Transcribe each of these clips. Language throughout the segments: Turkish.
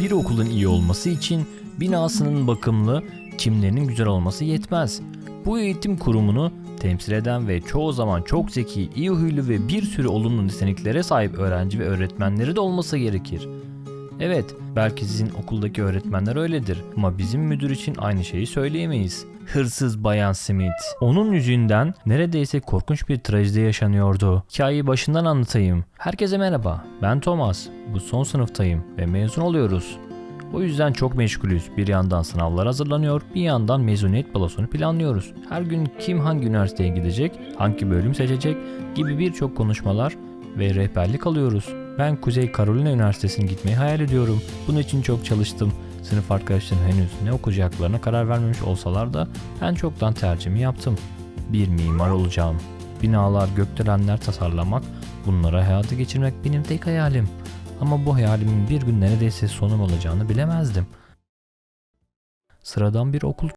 Bir okulun iyi olması için binasının bakımlı, çimlerinin güzel olması yetmez. Bu eğitim kurumunu temsil eden ve çoğu zaman çok zeki, iyi huylu ve bir sürü olumlu niteliklere sahip öğrenci ve öğretmenleri de olması gerekir. Evet, belki sizin okuldaki öğretmenler öyledir ama bizim müdür için aynı şeyi söyleyemeyiz. Hırsız Bayan Smith. Onun yüzünden neredeyse korkunç bir trajedi yaşanıyordu. Hikayeyi başından anlatayım. Herkese merhaba. Ben Thomas. Bu son sınıftayım ve mezun oluyoruz. O yüzden çok meşgulüz. Bir yandan sınavlar hazırlanıyor, bir yandan mezuniyet balosunu planlıyoruz. Her gün kim hangi üniversiteye gidecek, hangi bölüm seçecek gibi birçok konuşmalar ve rehberlik alıyoruz. Ben Kuzey Carolina Üniversitesi'ne gitmeyi hayal ediyorum. Bunun için çok çalıştım. Sınıf arkadaşlarım henüz ne okuyacaklarına karar vermemiş olsalar da ben çoktan tercihimi yaptım. Bir mimar olacağım. Binalar, gökdelenler tasarlamak, bunları hayata geçirmek benim tek hayalim. Ama bu hayalimin bir gün neredeyse sonum olacağını bilemezdim. Sıradan bir okul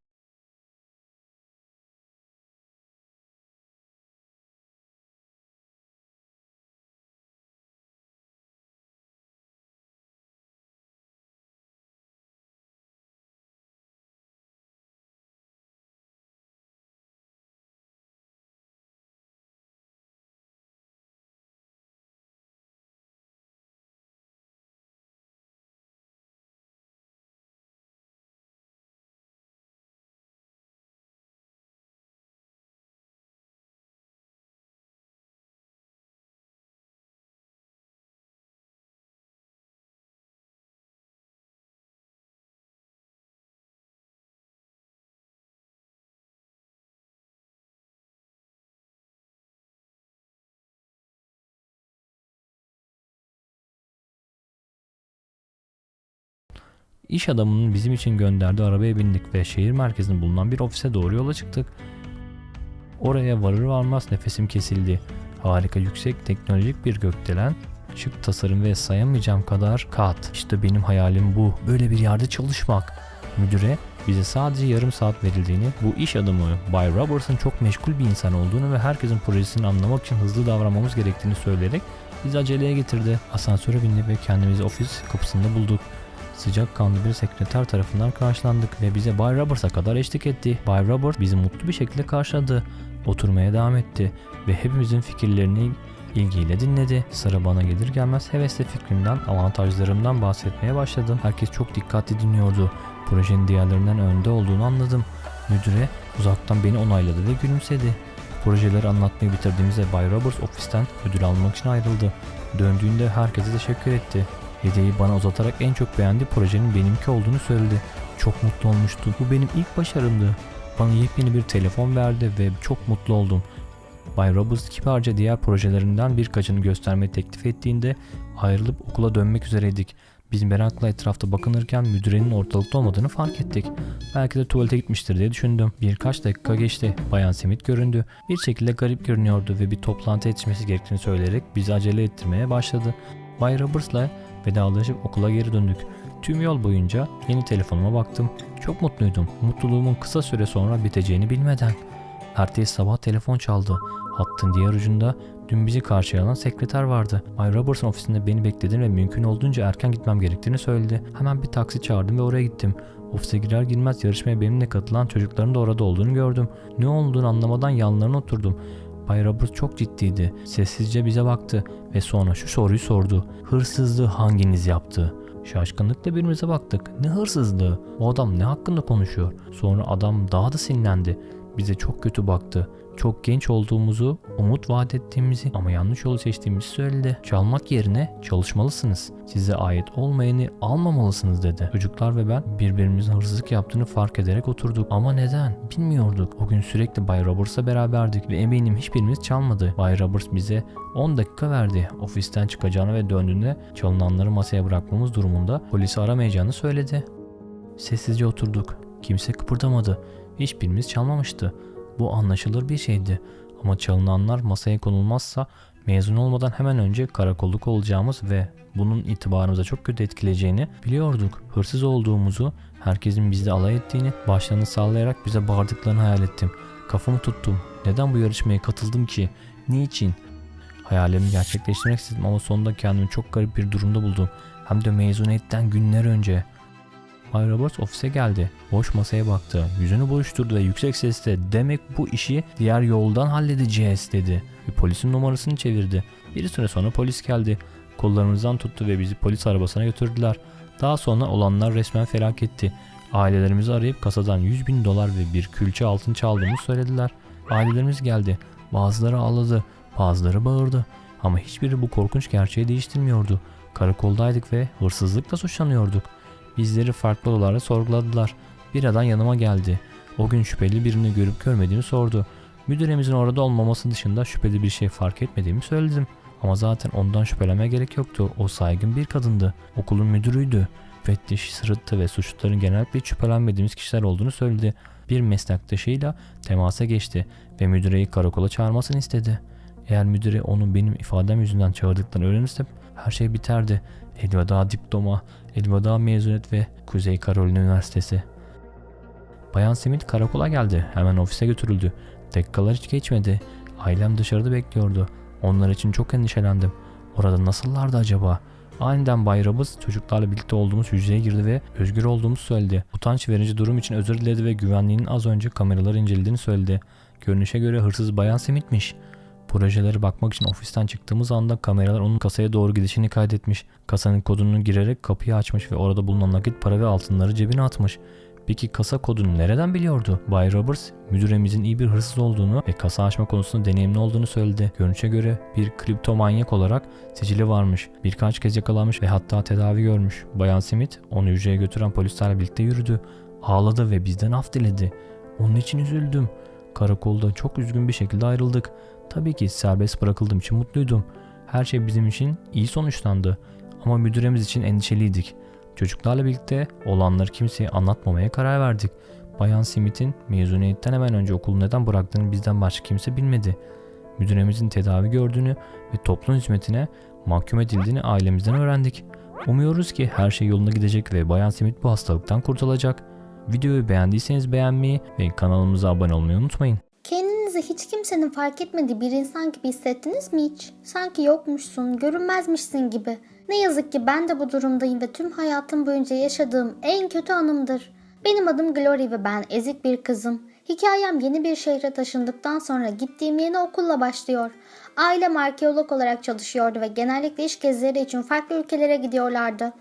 İş adamının bizim için gönderdiği arabaya bindik ve şehir merkezinde bulunan bir ofise doğru yola çıktık. Oraya varır varmaz nefesim kesildi. Harika yüksek teknolojik bir gökdelen, şık tasarım ve sayamayacağım kadar kat. İşte benim hayalim bu. Böyle bir yerde çalışmak. Müdüre bize sadece yarım saat verildiğini, bu iş adamı Bay Roberts'ın çok meşgul bir insan olduğunu ve herkesin projesini anlamak için hızlı davranmamız gerektiğini söyleyerek bizi aceleye getirdi. Asansöre bindik ve kendimizi ofis kapısında bulduk. Sıcakkanlı bir sekreter tarafından karşılandık ve bize Bay Roberts'a kadar eşlik etti. Bay Robert bizi mutlu bir şekilde karşıladı. Oturmaya devam etti ve hepimizin fikirlerini ilgiyle dinledi. Sıra bana gelir gelmez hevesle fikrimden, avantajlarımdan bahsetmeye başladım. Herkes çok dikkatli dinliyordu. Projenin diğerlerinden önde olduğunu anladım. Müdüre uzaktan beni onayladı ve gülümsedi. Projeleri anlatmayı bitirdiğimizde Bay Roberts ofisten ödül almak için ayrıldı. Döndüğünde herkese teşekkür etti. Hediyeyi bana uzatarak en çok beğendiği projenin benimki olduğunu söyledi. Çok mutlu olmuştu. Bu benim ilk başarımdı. Bana yepyeni bir telefon verdi ve çok mutlu oldum. Bay Roberts kibarca diğer projelerinden birkaçını göstermeyi teklif ettiğinde ayrılıp okula dönmek üzereydik. Biz merakla etrafta bakınırken müdürenin ortalıkta olmadığını fark ettik. Belki de tuvalete gitmiştir diye düşündüm. Birkaç dakika geçti. Bayan Smith göründü. Bir şekilde garip görünüyordu ve bir toplantı yetişmesi gerektiğini söyleyerek bizi acele ettirmeye başladı. Bay Roberts'la vedalaşıp okula geri döndük. Tüm yol boyunca yeni telefonuma baktım. Çok mutluydum. Mutluluğumun kısa süre sonra biteceğini bilmeden. Ertesi sabah telefon çaldı. Hattın diğer ucunda dün bizi karşılayan sekreter vardı. Bay Robertson ofisinde beni bekledi ve mümkün olduğunca erken gitmem gerektiğini söyledi. Hemen bir taksi çağırdım ve oraya gittim. Ofise girer girmez yarışmaya benimle katılan çocukların da orada olduğunu gördüm. Ne olduğunu anlamadan yanlarına oturdum. Bay Robert çok ciddiydi. Sessizce bize baktı ve sonra şu soruyu sordu. Hırsızlığı hanginiz yaptı? Şaşkınlıkla birbirimize baktık. Ne hırsızlığı? O adam ne hakkında konuşuyor? Sonra adam daha da sinirlendi. Bize çok kötü baktı. Çok genç olduğumuzu, umut vaat ettiğimizi ama yanlış yolu seçtiğimizi söyledi. Çalmak yerine çalışmalısınız. Size ait olmayanı almamalısınız dedi. Çocuklar ve ben birbirimizin hırsızlık yaptığını fark ederek oturduk. Ama neden? Bilmiyorduk. O gün sürekli Bay Roberts'la beraberdik ve eminim hiçbirimiz çalmadı. Bay Roberts bize 10 dakika verdi. Ofisten çıkacağını ve döndüğünde çalınanları masaya bırakmamız durumunda polisi aramayacağını söyledi. Sessizce oturduk. Kimse kıpırdamadı. Hiçbirimiz çalmamıştı. Bu anlaşılır bir şeydi. Ama çalınanlar masaya konulmazsa mezun olmadan hemen önce karakolluk olacağımız ve bunun itibarımıza çok kötü etkileyeceğini biliyorduk. Hırsız olduğumuzu, herkesin bizde alay ettiğini, başlarını sallayarak bize bağırdıklarını hayal ettim. Kafamı tuttum. Neden bu yarışmaya katıldım ki? Niçin? Hayalimi gerçekleştirmek istedim ama sonunda kendimi çok garip bir durumda buldum. Hem de mezuniyetten günler önce. Bay Roberts ofise geldi. Boş masaya baktı. Yüzünü buruşturdu ve yüksek sesle demek bu işi diğer yoldan halledeceğiz dedi. Ve polisin numarasını çevirdi. Bir süre sonra polis geldi. Kollarımızdan tuttu ve bizi polis arabasına götürdüler. Daha sonra olanlar resmen felaketti. Ailelerimizi arayıp kasadan 100 bin dolar ve bir külçe altın çaldığımızı söylediler. Ailelerimiz geldi. Bazıları ağladı, bazıları bağırdı. Ama hiçbiri bu korkunç gerçeği değiştirmiyordu. Karakoldaydık ve hırsızlıkla suçlanıyorduk. Bizleri farklı odalarda sorguladılar. Bir adam yanıma geldi. O gün şüpheli birini görüp görmediğimi sordu. Müdüremizin orada olmaması dışında şüpheli bir şey fark etmediğimi söyledim. Ama zaten ondan şüphelenmeye gerek yoktu. O saygın bir kadındı. Okulun müdürüydü. Müfettiş sırıttı ve suçluların genellikle şüphelenmediğimiz kişiler olduğunu söyledi. Bir meslektaşıyla temasa geçti ve müdüreyi karakola çağırmasını istedi. Eğer müdüre onu benim ifadem yüzünden çağırdıklarını öğrenirse her şey biterdi. Elveda diploma, elveda mezuniyet ve Kuzey Carolina Üniversitesi. Bayan Smith karakola geldi. Hemen ofise götürüldü. Dakikalar hiç geçmedi. Ailem dışarıda bekliyordu. Onlar için çok endişelendim. Orada nasıllardı acaba? Aniden Bay Roberts çocuklarla birlikte olduğumuz hücreye girdi ve özgür olduğumuzu söyledi. Utanç verici durum için özür diledi ve güvenliğinin az önce kameraları incelediğini söyledi. Görünüşe göre hırsız Bayan Smith'miş. Projelere bakmak için ofisten çıktığımız anda kameralar onun kasaya doğru gidişini kaydetmiş. Kasanın kodunu girerek kapıyı açmış ve orada bulunan nakit para ve altınları cebine atmış. Peki kasa kodunu nereden biliyordu? Bay Roberts, müdüremizin iyi bir hırsız olduğunu ve kasa açma konusunda deneyimli olduğunu söyledi. Görünüşe göre bir kriptomanyak olarak sicili varmış. Birkaç kez yakalanmış ve hatta tedavi görmüş. Bayan Smith onu hücreye götüren polislerle birlikte yürüdü. Ağladı ve bizden af diledi. Onun için üzüldüm. Karakolda çok üzgün bir şekilde ayrıldık. Tabii ki serbest bırakıldığım için mutluydum. Her şey bizim için iyi sonuçlandı. Ama müdüremiz için endişeliydik. Çocuklarla birlikte olanları kimseye anlatmamaya karar verdik. Bayan Smith'in mezuniyetten hemen önce okulu neden bıraktığını bizden başka kimse bilmedi. Müdüremizin tedavi gördüğünü ve toplum hizmetine mahkum edildiğini ailemizden öğrendik. Umuyoruz ki her şey yoluna gidecek ve Bayan Smith bu hastalıktan kurtulacak. Videoyu beğendiyseniz beğenmeyi ve kanalımıza abone olmayı unutmayın. Kendinizi hiç kimsenin fark etmediği bir insan gibi hissettiniz mi hiç? Sanki yokmuşsun, görünmezmişsin gibi. Ne yazık ki ben de bu durumdayım ve tüm hayatım boyunca yaşadığım en kötü anımdır. Benim adım Glory ve ben ezik bir kızım. Hikayem yeni bir şehre taşındıktan sonra gittiğim yeni okulla başlıyor. Ailem arkeolog olarak çalışıyordu ve genellikle iş gezileri için farklı ülkelere gidiyorlardı.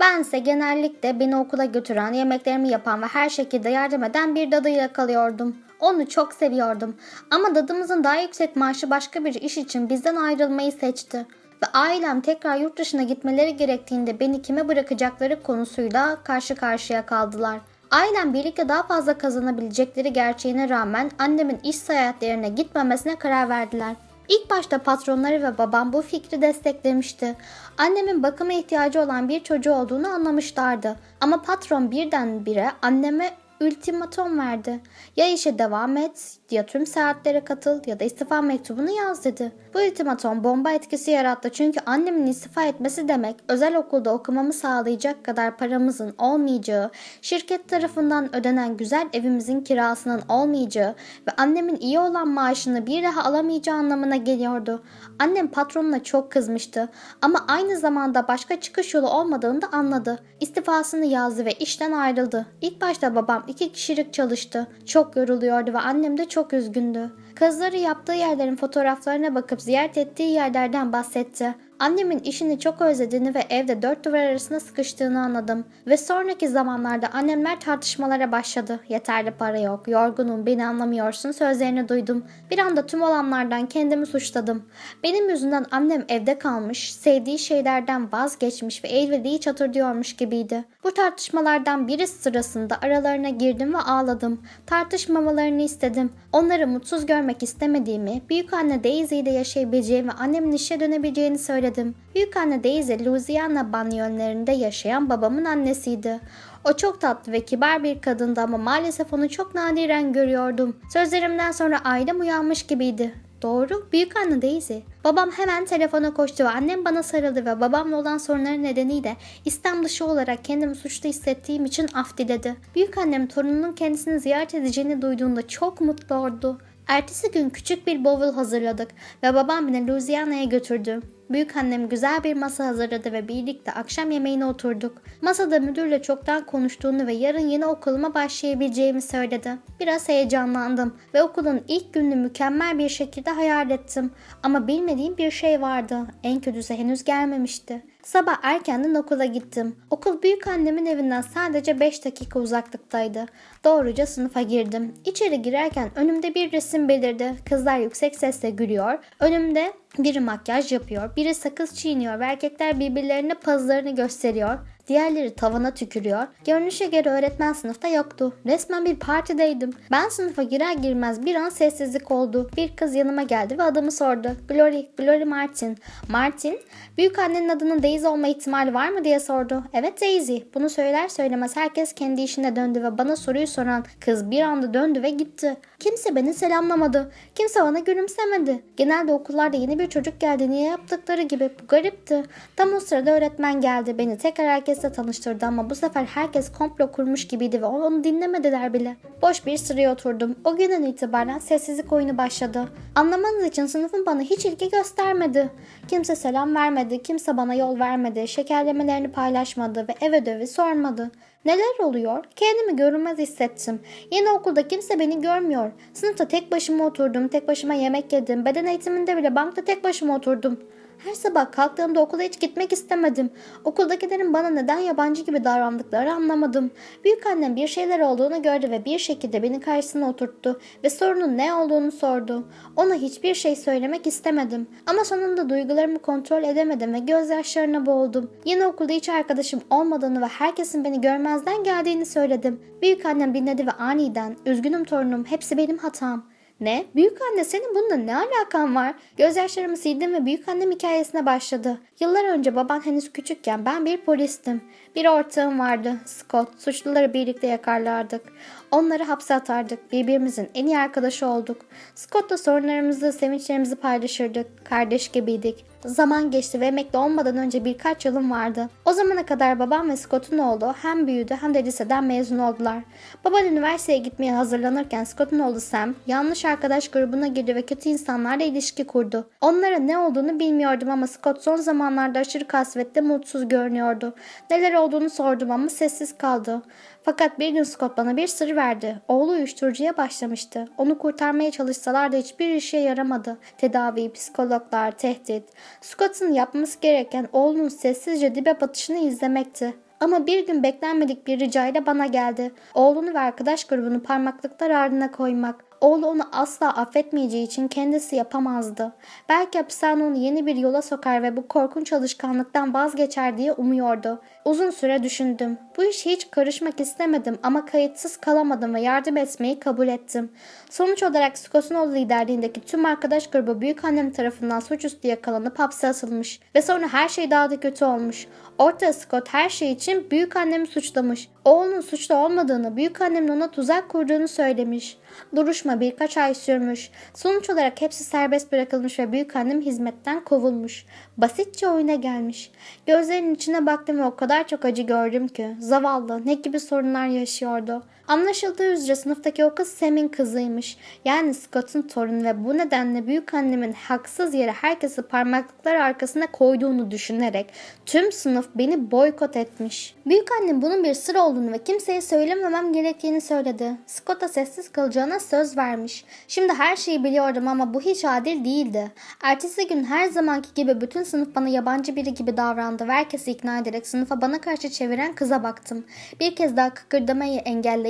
Bense genellikle beni okula götüren, yemeklerimi yapan ve her şekilde yardım eden bir dadıyla kalıyordum. Onu çok seviyordum. Ama dadımızın daha yüksek maaşı başka bir iş için bizden ayrılmayı seçti. Ve ailem tekrar yurt dışına gitmeleri gerektiğinde beni kime bırakacakları konusuyla karşı karşıya kaldılar. Ailem birlikte daha fazla kazanabilecekleri gerçeğine rağmen annemin iş seyahatlerine gitmemesine karar verdiler. İlk başta patronları ve babam bu fikri desteklemişti. Annemin bakıma ihtiyacı olan bir çocuğu olduğunu anlamışlardı. Ama patron birdenbire anneme ultimatom verdi. Ya işe devam et, ya tüm saatlere katıl ya da istifa mektubunu yaz dedi. Bu ultimatom bomba etkisi yarattı çünkü annemin istifa etmesi demek özel okulda okumamı sağlayacak kadar paramızın olmayacağı, şirket tarafından ödenen güzel evimizin kirasının olmayacağı ve annemin iyi olan maaşını bir daha alamayacağı anlamına geliyordu. Annem patronuna çok kızmıştı ama aynı zamanda başka çıkış yolu olmadığını da anladı. İstifasını yazdı ve işten ayrıldı. İlk başta babam iki kişilik çalıştı. Çok yoruluyordu ve annem de çok üzgündü. Kızları yaptığı yerlerin fotoğraflarına bakıp ziyaret ettiği yerlerden bahsetti. Annemin işini çok özlediğini ve evde dört duvar arasında sıkıştığını anladım. Ve sonraki zamanlarda annemler tartışmalara başladı. Yeterli para yok, yorgunum, beni anlamıyorsun sözlerini duydum. Bir anda tüm olanlardan kendimi suçladım. Benim yüzümden annem evde kalmış, sevdiği şeylerden vazgeçmiş ve evliliği çatırdıyormuş gibiydi. Bu tartışmalardan biri sırasında aralarına girdim ve ağladım. Tartışmamalarını istedim. Onları mutsuz görmek istemediğimi, büyük anne Daisy ile yaşayabileceğimi ve annemin işe dönebileceğini söyledim. Büyük anne Daisy, Louisiana banyonlarında yaşayan babamın annesiydi. O çok tatlı ve kibar bir kadındı ama maalesef onu çok nadiren görüyordum. Sözlerimden sonra ailem uyanmış gibiydi. Doğru, büyük anne Daisy. Babam hemen telefona koştu ve annem bana sarıldı ve babamla olan sorunları nedeniyle İstem dışı olarak kendimi suçlu hissettiğim için af diledi. Büyük annem torununun kendisini ziyaret edeceğini duyduğunda çok mutlu oldu. Ertesi gün küçük bir bavul hazırladık ve babam beni Louisiana'ya götürdü. Büyük annem güzel bir masa hazırladı ve birlikte akşam yemeğine oturduk. Masada müdürle çoktan konuştuğunu ve yarın yeni okuluma başlayabileceğimi söyledi. Biraz heyecanlandım ve okulun ilk gününü mükemmel bir şekilde hayal ettim. Ama bilmediğim bir şey vardı. En kötüsü henüz gelmemişti. Sabah erkenden okula gittim. Okul büyük annemin evinden sadece 5 dakika uzaklıktaydı. Doğruca sınıfa girdim. İçeri girerken önümde bir resim belirdi. Kızlar yüksek sesle gülüyor. Önümde biri makyaj yapıyor, biri sakız çiğniyor ve erkekler birbirlerine pazlarını gösteriyor. Diğerleri tavana tükürüyor. Görünüşe göre öğretmen sınıfta yoktu. Resmen bir partideydim. Ben sınıfa girer girmez bir an sessizlik oldu. Bir kız yanıma geldi ve adımı sordu. Glory, Glory Martin. Martin, büyük annenin adının Daisy olma ihtimali var mı diye sordu. Evet Daisy. Bunu söyler söylemez herkes kendi işine döndü ve bana soruyu soran kız bir anda döndü ve gitti. Kimse beni selamlamadı. Kimse bana gülümsemedi. Genelde okullarda yeni bir çocuk geldi niye yaptıkları gibi. Bu garipti. Tam o sırada öğretmen geldi. Beni tekrar herkesle tanıştırdı ama bu sefer herkes komplo kurmuş gibiydi ve onu dinlemediler bile. Boş bir sıraya oturdum. O günden itibaren sessizlik oyunu başladı. Anlamanız için sınıfım bana hiç ilgi göstermedi. Kimse selam vermedi, kimse bana yol vermedi, şekerlemelerini paylaşmadı ve ev ödevi sormadı. Neler oluyor? Kendimi görünmez hissettim. Yeni okulda kimse beni görmüyor. Sınıfta tek başıma oturdum, tek başıma yemek yedim. Beden eğitiminde bile bankta tek başıma oturdum. Her sabah kalktığımda okula hiç gitmek istemedim. Okuldakilerin bana neden yabancı gibi davrandıkları anlamadım. Büyük annem bir şeyler olduğunu gördü ve bir şekilde beni karşısına oturttu ve sorunun ne olduğunu sordu. Ona hiçbir şey söylemek istemedim. Ama sonunda duygularımı kontrol edemedim ve gözyaşlarına boğuldum. Yeni okulda hiç arkadaşım olmadığını ve herkesin beni görmezden geldiğini söyledim. Büyük annem dinledi ve aniden üzgünüm torunum hepsi benim hatam. Ne? Büyük anne senin bununla ne alakan var? Gözyaşlarımı sildim ve büyük annem hikayesine başladı. Yıllar önce baban henüz küçükken ben bir polistim. Bir ortağım vardı, Scott. Suçluları birlikte yakarlardık. Onları hapse atardık. Birbirimizin en iyi arkadaşı olduk. Scott'la sorunlarımızı, sevinçlerimizi paylaşırdık. Kardeş gibiydik. Zaman geçti ve emekli olmadan önce birkaç yılım vardı. O zamana kadar babam ve Scott'un oğlu hem büyüdü hem de liseden mezun oldular. Baban üniversiteye gitmeye hazırlanırken Scott'un oğlu Sam yanlış arkadaş grubuna girdi ve kötü insanlarla ilişki kurdu. Onlara ne olduğunu bilmiyordum ama Scott son zamanlarda aşırı kasvetli mutsuz görünüyordu. Neler olduğunu sordum ama sessiz kaldı. Fakat bir gün Scott bana bir sır verdi. Oğlu uyuşturucuya başlamıştı. Onu kurtarmaya çalışsalar da hiçbir işe yaramadı. Tedavi, psikologlar, tehdit. Scott'un yapması gereken oğlunun sessizce dibe batışını izlemekti. Ama bir gün beklenmedik bir ricayla bana geldi. Oğlunu ve arkadaş grubunu parmaklıklar ardına koymak. Oğlu onu asla affetmeyeceği için kendisi yapamazdı. Belki hapishane onu yeni bir yola sokar ve bu korkunç alışkanlıktan vazgeçer diye umuyordu. Uzun süre düşündüm. Bu işe hiç karışmak istemedim ama kayıtsız kalamadım ve yardım etmeyi kabul ettim. Sonuç olarak Skosunoğlu liderliğindeki tüm arkadaş grubu büyük annem tarafından suçüstü yakalanıp hapse asılmış ve sonra her şey daha da kötü olmuş. Orta Scott her şey için büyük annemi suçlamış. Oğlunun suçlu olmadığını, büyük annemin ona tuzak kurduğunu söylemiş. Duruşma birkaç ay sürmüş. Sonuç olarak hepsi serbest bırakılmış ve büyük annem hizmetten kovulmuş. Basitçe oyuna gelmiş. Gözlerinin içine baktım ve o kadar çok acı gördüm ki. Zavallı ne gibi sorunlar yaşıyordu. Anlaşıldığı üzere sınıftaki o kız Sam'in kızıymış. Yani Scott'un torunu ve bu nedenle büyük annemin haksız yere herkesi parmaklıklar arkasına koyduğunu düşünerek tüm sınıf beni boykot etmiş. Büyük annem bunun bir sır olduğunu ve kimseye söylememem gerektiğini söyledi. Scott'a sessiz kalacağına söz vermiş. Şimdi her şeyi biliyordum ama bu hiç adil değildi. Ertesi gün her zamanki gibi bütün sınıf bana yabancı biri gibi davrandı ve herkesi ikna ederek sınıfa bana karşı çeviren kıza baktım. Bir kez daha kıkırdamayı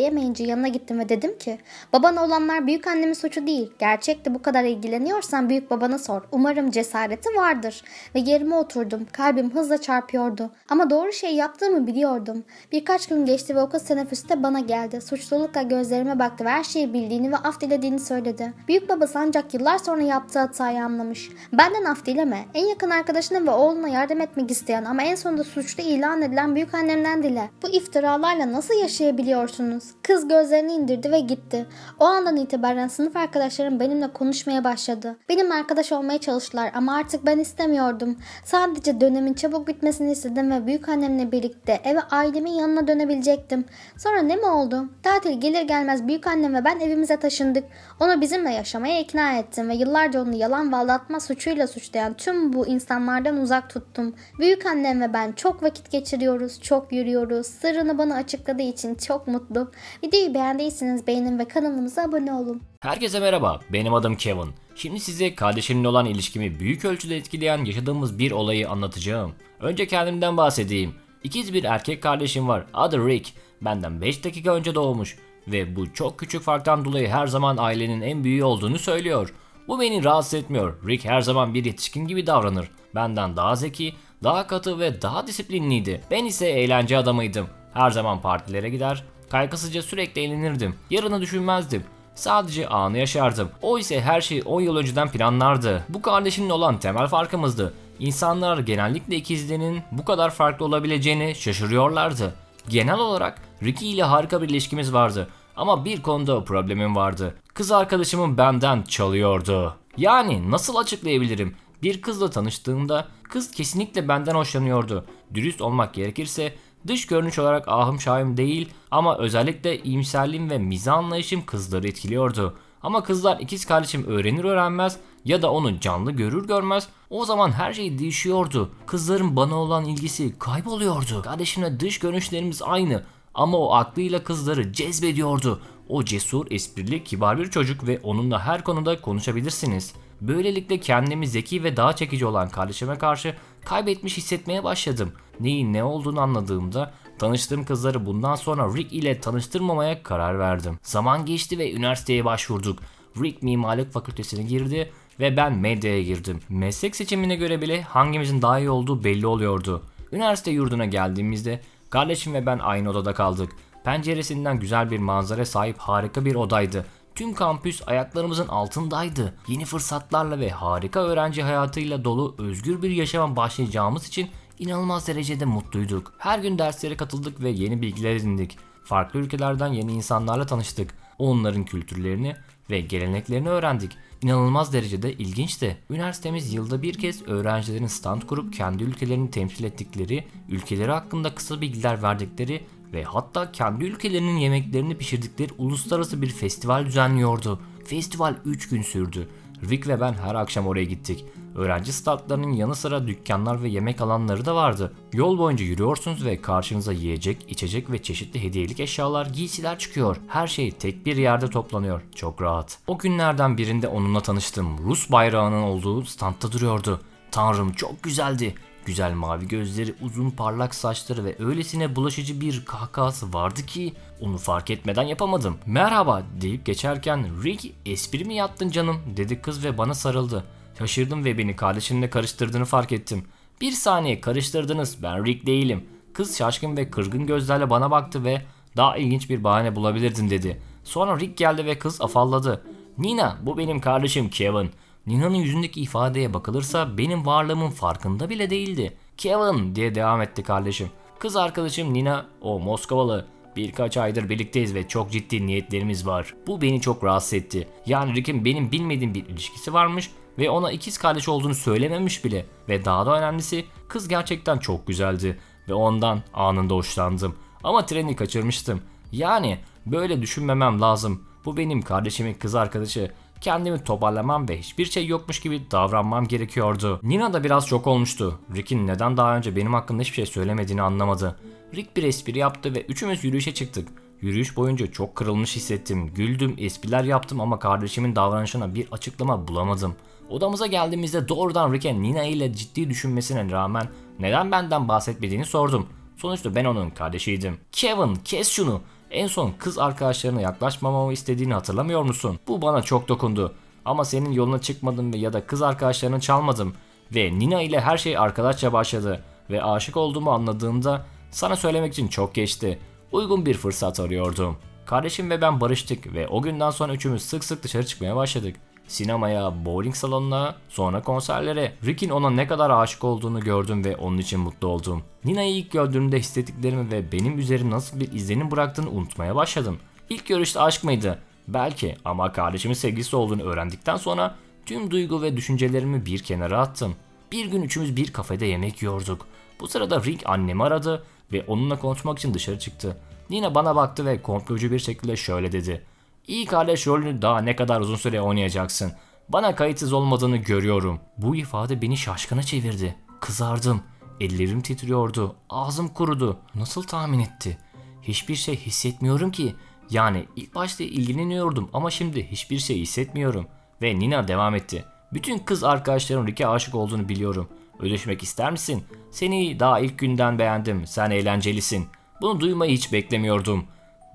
engelleyemeyince yanına gittim ve dedim ki babana olanlar büyük annemin suçu değil. Gerçekte bu kadar ilgileniyorsan büyük babana sor. Umarım cesareti vardır. Ve yerime oturdum. Kalbim hızla çarpıyordu. Ama doğru şey yaptığımı biliyordum. Birkaç gün geçti ve o kız teneffüste bana geldi. Suçlulukla gözlerime baktı ve her şeyi bildiğini ve af dilediğini söyledi. Büyük babası ancak yıllar sonra yaptığı hatayı anlamış. Benden af dileme. En yakın arkadaşına ve oğluna yardım etmek isteyen ama en sonunda suçlu ilan edilen büyük annemden dile. Bu iftiralarla nasıl yaşayabiliyorsunuz? Kız gözlerini indirdi ve gitti. O andan itibaren sınıf arkadaşlarım benimle konuşmaya başladı. Benim arkadaş olmaya çalıştılar ama artık ben istemiyordum. Sadece dönemin çabuk bitmesini istedim ve büyük annemle birlikte eve ailemin yanına dönebilecektim. Sonra ne mi oldu? Tatil gelir gelmez büyük annem ve ben evimize taşındık. Onu bizimle yaşamaya ikna ettim ve yıllarca onu yalan ve aldatma suçuyla suçlayan tüm bu insanlardan uzak tuttum. Büyük annem ve ben çok vakit geçiriyoruz, çok yürüyoruz. Sırrını bana açıkladığı için çok mutlu. Videoyu beğendiyseniz beğenin ve kanalımıza abone olun. Herkese merhaba, benim adım Kevin. Şimdi size kardeşimle olan ilişkimi büyük ölçüde etkileyen yaşadığımız bir olayı anlatacağım. Önce kendimden bahsedeyim. İkiz bir erkek kardeşim var, adı Rick. Benden 5 dakika önce doğmuş. Ve bu çok küçük farktan dolayı her zaman ailenin en büyüğü olduğunu söylüyor. Bu beni rahatsız etmiyor. Rick her zaman bir yetişkin gibi davranır. Benden daha zeki, daha katı ve daha disiplinliydi. Ben ise eğlence adamıydım. Her zaman partilere gider, kaygısızca sürekli eğlenirdim. Yarını düşünmezdim. Sadece anı yaşardım. O ise her şeyi 10 yıl önceden planlardı. Bu kardeşimle olan temel farkımızdı. İnsanlar genellikle ikizlerinin bu kadar farklı olabileceğini şaşırıyorlardı. Genel olarak Ricky ile harika bir ilişkimiz vardı. Ama bir konuda problemim vardı. Kız arkadaşımın benden çalıyordu. Yani nasıl açıklayabilirim? Bir kızla tanıştığımda kız kesinlikle benden hoşlanıyordu. Dürüst olmak gerekirse Dış görünüş olarak ahım şahım değil ama özellikle iyimserliğim ve mizah anlayışım kızları etkiliyordu. Ama kızlar ikiz kardeşim öğrenir öğrenmez ya da onu canlı görür görmez o zaman her şey değişiyordu. Kızların bana olan ilgisi kayboluyordu. Kardeşimle dış görünüşlerimiz aynı ama o aklıyla kızları cezbediyordu. O cesur, esprili, kibar bir çocuk ve onunla her konuda konuşabilirsiniz. Böylelikle kendimi zeki ve daha çekici olan kardeşime karşı kaybetmiş hissetmeye başladım. Neyin ne olduğunu anladığımda tanıştığım kızları bundan sonra Rick ile tanıştırmamaya karar verdim. Zaman geçti ve üniversiteye başvurduk. Rick mimarlık fakültesine girdi ve ben medyaya girdim. Meslek seçimine göre bile hangimizin daha iyi olduğu belli oluyordu. Üniversite yurduna geldiğimizde kardeşim ve ben aynı odada kaldık. Penceresinden güzel bir manzara sahip harika bir odaydı. Tüm kampüs ayaklarımızın altındaydı. Yeni fırsatlarla ve harika öğrenci hayatıyla dolu özgür bir yaşama başlayacağımız için inanılmaz derecede mutluyduk. Her gün derslere katıldık ve yeni bilgiler edindik. Farklı ülkelerden yeni insanlarla tanıştık. Onların kültürlerini ve geleneklerini öğrendik. İnanılmaz derecede ilginçti. Üniversitemiz yılda bir kez öğrencilerin stand kurup kendi ülkelerini temsil ettikleri, ülkeleri hakkında kısa bilgiler verdikleri ve hatta kendi ülkelerinin yemeklerini pişirdikleri uluslararası bir festival düzenliyordu. Festival 3 gün sürdü. Rick ve ben her akşam oraya gittik. Öğrenci statlarının yanı sıra dükkanlar ve yemek alanları da vardı. Yol boyunca yürüyorsunuz ve karşınıza yiyecek, içecek ve çeşitli hediyelik eşyalar, giysiler çıkıyor. Her şey tek bir yerde toplanıyor. Çok rahat. O günlerden birinde onunla tanıştım. Rus bayrağının olduğu standta duruyordu. Tanrım çok güzeldi. Güzel mavi gözleri, uzun parlak saçları ve öylesine bulaşıcı bir kahkahası vardı ki onu fark etmeden yapamadım. Merhaba deyip geçerken Rick espri mi yaptın canım dedi kız ve bana sarıldı. Şaşırdım ve beni kardeşimle karıştırdığını fark ettim. Bir saniye karıştırdınız ben Rick değilim. Kız şaşkın ve kırgın gözlerle bana baktı ve daha ilginç bir bahane bulabilirdin dedi. Sonra Rick geldi ve kız afalladı. Nina bu benim kardeşim Kevin. Nina'nın yüzündeki ifadeye bakılırsa benim varlığımın farkında bile değildi. Kevin diye devam etti kardeşim. Kız arkadaşım Nina o Moskovalı. Birkaç aydır birlikteyiz ve çok ciddi niyetlerimiz var. Bu beni çok rahatsız etti. Yani Rick'in benim bilmediğim bir ilişkisi varmış ve ona ikiz kardeş olduğunu söylememiş bile. Ve daha da önemlisi kız gerçekten çok güzeldi ve ondan anında hoşlandım. Ama treni kaçırmıştım. Yani böyle düşünmemem lazım. Bu benim kardeşimin kız arkadaşı. Kendimi toparlamam ve hiçbir şey yokmuş gibi davranmam gerekiyordu. Nina da biraz şok olmuştu. Rick'in neden daha önce benim hakkımda hiçbir şey söylemediğini anlamadı. Rick bir espri yaptı ve üçümüz yürüyüşe çıktık. Yürüyüş boyunca çok kırılmış hissettim. Güldüm, espriler yaptım ama kardeşimin davranışına bir açıklama bulamadım. Odamıza geldiğimizde doğrudan Rick'e Nina ile ciddi düşünmesine rağmen neden benden bahsetmediğini sordum. Sonuçta ben onun kardeşiydim. Kevin kes şunu. En son kız arkadaşlarına yaklaşmamamı istediğini hatırlamıyor musun? Bu bana çok dokundu. Ama senin yoluna çıkmadım ve ya da kız arkadaşlarını çalmadım. Ve Nina ile her şey arkadaşça başladı. Ve aşık olduğumu anladığımda sana söylemek için çok geçti. Uygun bir fırsat arıyordum. Kardeşim ve ben barıştık ve o günden sonra üçümüz sık sık dışarı çıkmaya başladık. Sinemaya, bowling salonuna, sonra konserlere. Rick'in ona ne kadar aşık olduğunu gördüm ve onun için mutlu oldum. Nina'yı ilk gördüğümde hissettiklerimi ve benim üzerimde nasıl bir izlenim bıraktığını unutmaya başladım. İlk görüşte aşk mıydı? Belki ama kardeşimin sevgilisi olduğunu öğrendikten sonra tüm duygu ve düşüncelerimi bir kenara attım. Bir gün üçümüz bir kafede yemek yiyorduk. Bu sırada Rick annemi aradı ve onunla konuşmak için dışarı çıktı. Nina bana baktı ve komplocu bir şekilde şöyle dedi. İyi kardeş rolünü daha ne kadar uzun süre oynayacaksın. Bana kayıtsız olmadığını görüyorum. Bu ifade beni şaşkına çevirdi. Kızardım. Ellerim titriyordu. Ağzım kurudu. Nasıl tahmin etti? Hiçbir şey hissetmiyorum ki. Yani ilk başta ilgileniyordum ama şimdi hiçbir şey hissetmiyorum. Ve Nina devam etti. Bütün kız arkadaşlarım Rick'e aşık olduğunu biliyorum. Ödeşmek ister misin? Seni daha ilk günden beğendim. Sen eğlencelisin. Bunu duymayı hiç beklemiyordum.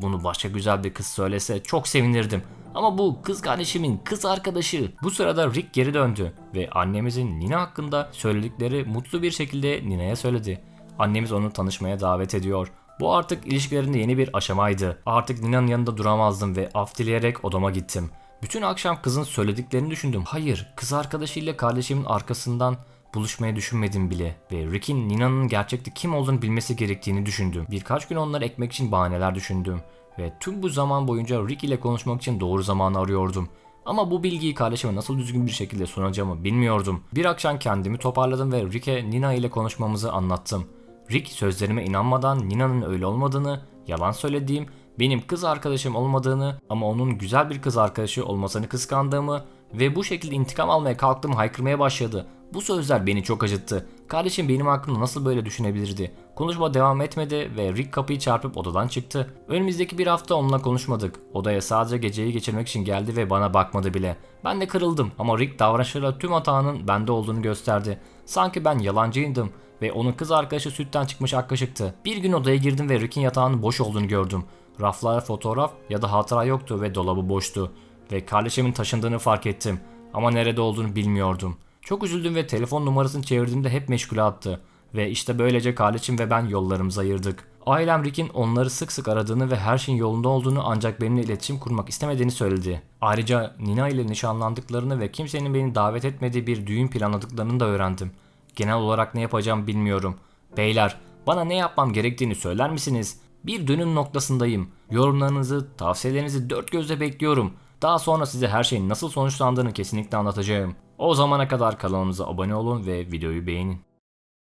Bunu başka güzel bir kız söylese çok sevinirdim. Ama bu kız kardeşimin kız arkadaşı. Bu sırada Rick geri döndü ve annemizin Nina hakkında söyledikleri mutlu bir şekilde Nina'ya söyledi. Annemiz onu tanışmaya davet ediyor. Bu artık ilişkilerinde yeni bir aşamaydı. Artık Nina'nın yanında duramazdım ve af dileyerek odama gittim. Bütün akşam kızın söylediklerini düşündüm. Hayır, kız arkadaşıyla kardeşimin arkasından buluşmayı düşünmedim bile ve Rick'in Nina'nın gerçekte kim olduğunu bilmesi gerektiğini düşündüm. Birkaç gün onları ekmek için bahaneler düşündüm ve tüm bu zaman boyunca Rick ile konuşmak için doğru zamanı arıyordum. Ama bu bilgiyi kardeşime nasıl düzgün bir şekilde sunacağımı bilmiyordum. Bir akşam kendimi toparladım ve Rick'e Nina ile konuşmamızı anlattım. Rick sözlerime inanmadan Nina'nın öyle olmadığını, yalan söylediğim, benim kız arkadaşım olmadığını ama onun güzel bir kız arkadaşı olmasını kıskandığımı ve bu şekilde intikam almaya kalktığımı haykırmaya başladı. Bu sözler beni çok acıttı. Kardeşim benim hakkımda nasıl böyle düşünebilirdi? Konuşma devam etmedi ve Rick kapıyı çarpıp odadan çıktı. Önümüzdeki bir hafta onunla konuşmadık. Odaya sadece geceyi geçirmek için geldi ve bana bakmadı bile. Ben de kırıldım ama Rick davranışıyla tüm hatanın bende olduğunu gösterdi. Sanki ben yalancıydım ve onun kız arkadaşı sütten çıkmış ak kaşıktı. Bir gün odaya girdim ve Rick'in yatağının boş olduğunu gördüm. Raflara fotoğraf ya da hatıra yoktu ve dolabı boştu. Ve kardeşimin taşındığını fark ettim. Ama nerede olduğunu bilmiyordum. Çok üzüldüm ve telefon numarasını çevirdiğimde hep meşgule attı. Ve işte böylece kardeşim ve ben yollarımızı ayırdık. Ailem Rick'in onları sık sık aradığını ve her şeyin yolunda olduğunu ancak benimle iletişim kurmak istemediğini söyledi. Ayrıca Nina ile nişanlandıklarını ve kimsenin beni davet etmediği bir düğün planladıklarını da öğrendim. Genel olarak ne yapacağım bilmiyorum. Beyler, bana ne yapmam gerektiğini söyler misiniz? Bir dönüm noktasındayım. Yorumlarınızı, tavsiyelerinizi dört gözle bekliyorum. Daha sonra size her şeyin nasıl sonuçlandığını kesinlikle anlatacağım. O zamana kadar kanalımıza abone olun ve videoyu beğenin.